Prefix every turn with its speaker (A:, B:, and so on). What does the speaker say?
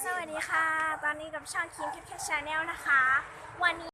A: สวัสดีค่ะ ตอนนี้กับช่องคิมแคทชแนลนะคะ วันนี้